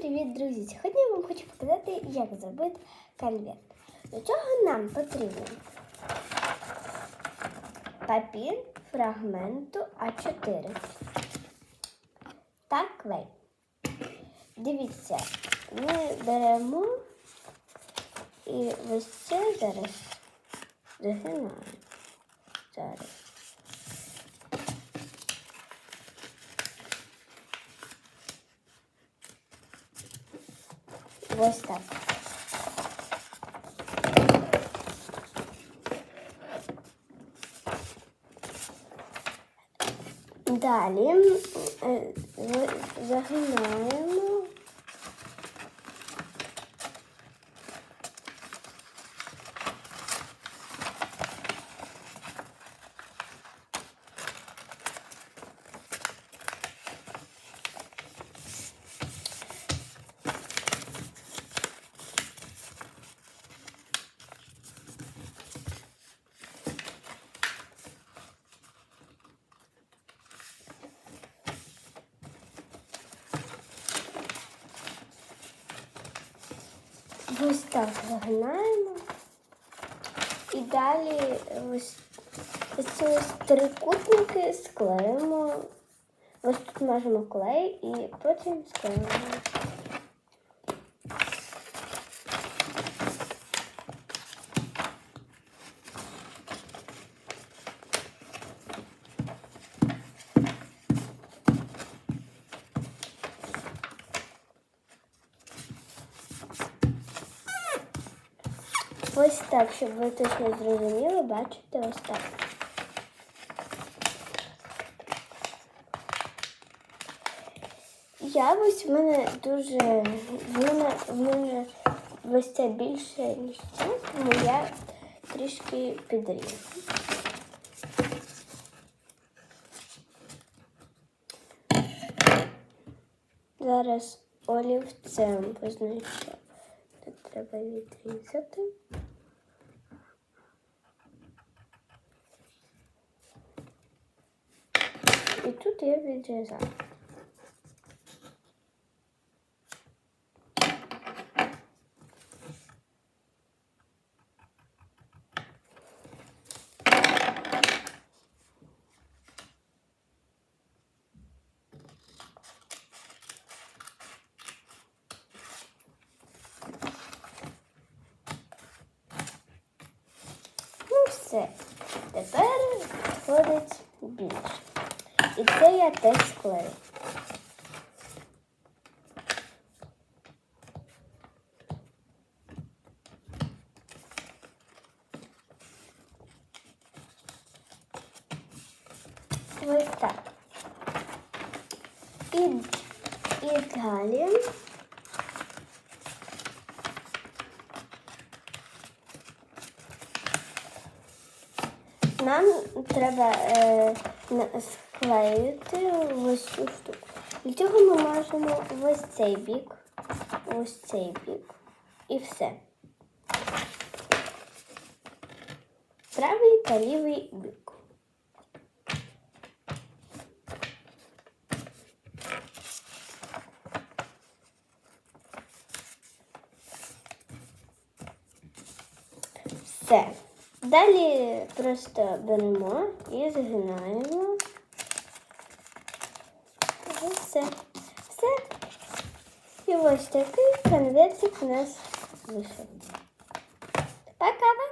привіт, друзі! Сьогодні я вам хочу показати, як зробити конверт. Для цього нам потрібен папір фрагменту А4 та клей. Дивіться, ми беремо і ось це зараз загинаємо. Зараз. Ось так. Далі е, загинаємо. Ось так загинаємо. І далі ось, ось ці трикутники склеїмо. Ось тут мажемо клей і потім склеїмо. Ось так, щоб ви точно зрозуміли, бачите ось так. Я ось в мене дуже в мене, в мене ось це більше, ніж це, тому я трішки підріжу. Зараз олівцем позначаю. Тут треба відрізати. І тут я відрізаю. Ну все. Тепер виходить більше. І це я теж склею. Ось так. І, і далі. Нам треба е, на- ось цю штуку. Для цього ми можемо ось цей бік, ось цей бік і все. Правий та лівий бік. Все. Далі просто беремо і згинаємо все. Все. І ось такий конвертик у нас вийшов. Пока!